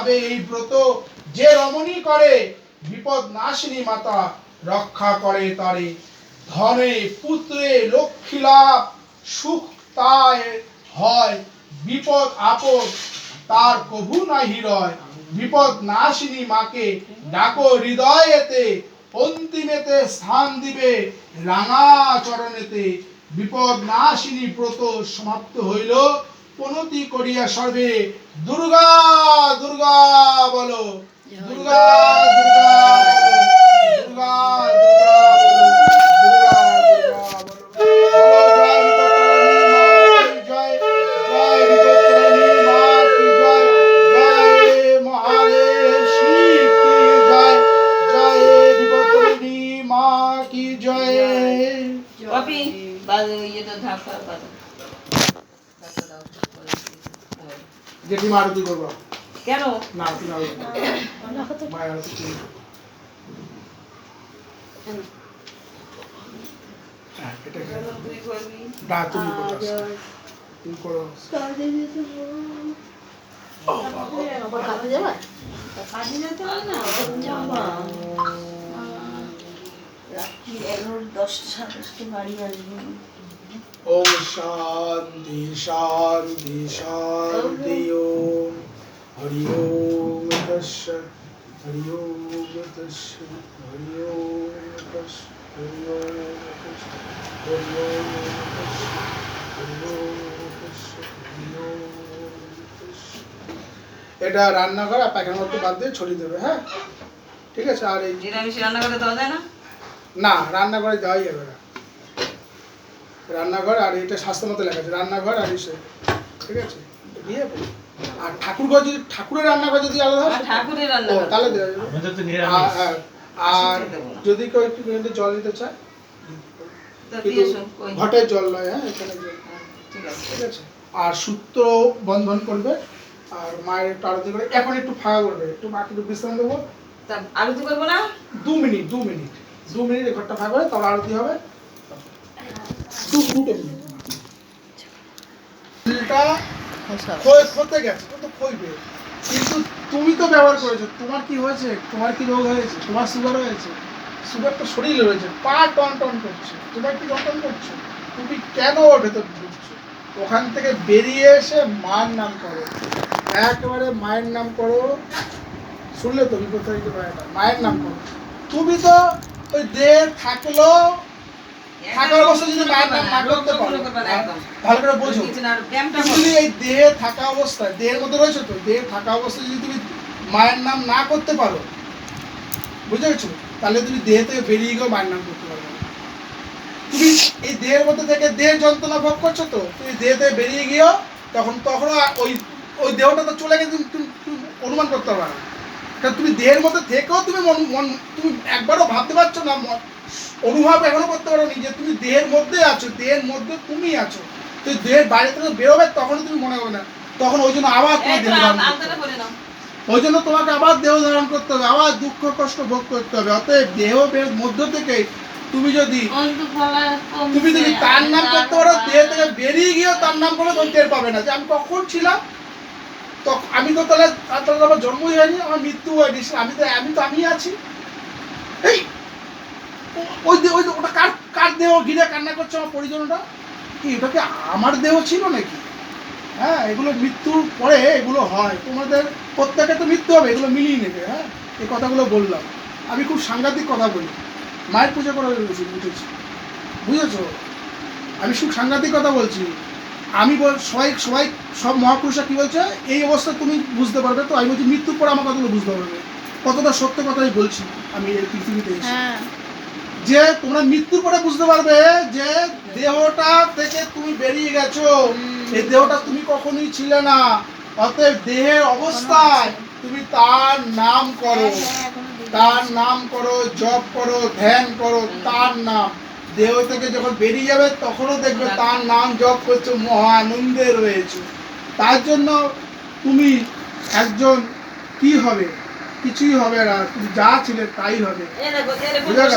তবে এই ব্রত যে রমণী করে, বিপদ নাশিনী মাতা রক্ষা করে তারে। ধনে, পুত্রে, লক্ষ্মী লাভ, সুখ তাই হয়, বিপদ আপদ তার কভু বিপদ নাশিনী মাকে ডাকো হৃদয়েতে, অন্তিমেতে স্থান দিবে রাঙা চরণেতে। বিপদ নাশিনী ব্রত সমাপ্ত হইল। পনতি করিয়া সর্বে দুর্গা দুর্গা বলো দুর্গা দুর্গা। দুর্গা দুর্গা বলো। দুর্গা দুর্গা বলো। বলো, জয় বিপত্তারিণী মা জেঠিমা আরতি করব। কেন? না আরতি করো। মায়ের আরতি। হ্যাঁ, না তুমি তুমি করো। না রাত্রি এগারো দশটা সাড়ে দশটা বাড়ি আসব। ওম শান্তি শান্তি শান্তি ওম হরি ওম তস্য হরি ওম তস্য হরি ওম তস্য হরি ওম তস্য হরি ওম তস্য হরি ওম তস্য হরি ওম এটা রান্নাঘর আর পায়খানার মধ্যে বাদ দিয়ে ছড়িয়ে দেবে হ্যাঁ? ঠিক আছে আর এই নিরামিষ রান্না করে দেওয়া যায় না? না রান্নাঘরে যাওয়াই যাবে না। রান্নাঘর আর এটা স্বাস্থ্য মতো লেখা আছে রান্নাঘর আর এসে ঠিক আছে? দিয়ে আর ঠাকুর ঘর যদি ঠাকুরের রান্নাঘর যদি আলাদা হয় ঠাকুরের তাহলে দেওয়া যাবে। আর- নিরামিষ। আর- আর যদি কেউ একটু জল নিতে চায় কিন্তু ঘটের জল নয় হ্যাঁ এখানে জল। হ্যাঁ, ঠিক আছে। ঠিক আছে? আর সূত্র বন্ধন করবে আর মায়ের একটু আরতি করে এখন একটু ফাঁকা করবে। একটু মাকে একটু বিশ্রাম দেবো। আরতি করব না? দু মিনিট দু মিনিট। দু মিনিট ঘরটা ফাঁকা করে তারপর আরতি হবে। কিন্তু তুমি তো ব্যবহার করেছ, তোমার কি হয়েছে? তোমার কি রোগ হয়েছে? তোমার সুগার হয়েছে? সুগার তো শরীরে রয়েছে, পা টন টন করছে। তোমার কি টন করছে? তুমি কেন ওর ভেতর ঢুকছো? ওখান থেকে বেরিয়ে এসে মায়ের নাম করো। একেবারে মায়ের নাম করো। শুনলে তো বিপত্তারিত মায়ের নাম করো। তুমি তো ওই দেহ থাকল থাকার অবস্থায় যদি মায়ের নাম করতে পারো ভালো করে বোঝো তুমি এই দেহে থাকা অবস্থায় দেহের মধ্যে রয়েছে তো দেহে থাকা অবস্থায় যদি তুমি মায়ের নাম না করতে পারো বুঝতে পেরেছ? তাহলে তুমি দেহ থেকে বেরিয়ে গিয়েও মায়ের নাম করতে পারবে তুমি এই দেহের মধ্যে থেকে দেহের যন্ত্রণা ভোগ করছ তো তুমি দেহ থেকে বেরিয়ে গিয়েও তখন তখনও আর ওই ওই দেহটা তো চলে গেছে তুমি অনুমান করতে পারবে কারণ তুমি দেহের মধ্যে থেকেও তুমি মন মন তুমি একবারও ভাবতে পারছ না ম- অনুভব এখনও করতে পারো নি যে তুমি দেহের মধ্যে আছো দেহের মধ্যে তুমি আছো। তো দেহের বাইরে থেকে বেরোবে তখন তুমি মনে হবে না। তখন ওই জন্য আবার তোমার দেহ ধারণ ওই জন্য তোমাকে আবার দেহ ধারণ করতে হবে আবার দুঃখ কষ্ট ভোগ করতে হবে। অতএব দেহ বের মধ্য থেকে তুমি যদি তুমি যদি তার নাম করতে পারো দেহ থেকে বেরিয়ে গিয়েও তার নাম করে তখন টের পাবে না। যে আমি কখন ছিলাম? তো আমি তো তাহলে তাহলে আমার জন্মই হয়নি আমার মৃত্যু হয়নি। আমি তো আমি তো আমি আছি। এই ওই ওটা কার কার দেহ? ঘিরে কান্না করছে আমার পরিজনটা কি, এটা কি আমার দেহ ছিল নাকি? হ্যাঁ এগুলো মৃত্যুর পরে এগুলো হয়। তোমাদের প্রত্যেকে তো মৃত্যু হবে, এগুলো মিলিয়ে নেবে হ্যাঁ? এই কথাগুলো বললাম। আমি খুব সাংঘাতিক কথা বলি। মায়ের পুজো করে উঠেছি বুঝেছ। আমি খুব সাংঘাতিক কথা বলছি। আমি বল সবাই সবাই সব মহাপুরুষরা কি বলছে? এই অবস্থা তুমি বুঝতে পারবে তো? আমি বলছি, মৃত্যুর পর আমার কথাগুলো বুঝতে পারবে। কতটা সত্য কথাই বলছি আমি এই পৃথিবীতে এসে। যে তোমরা মৃত্যুর পরে বুঝতে পারবে যে দেহটা থেকে তুমি বেরিয়ে গেছো। এই দেহটা তুমি কখনোই ছিলে না। অতএব দেহের অবস্থায় তুমি তার নাম করো। তার নাম করো জপ করো ধ্যান করো তার নাম। দেহ থেকে যখন বেরিয়ে যাবে তখনও দেখবে তার নাম জপ করছ মহা আনন্দে রয়েছে। তার জন্য তুমি একজন কি হবে? কিছুই হবে না তুমি যা ছিলে তাই হবে বুঝা গেল?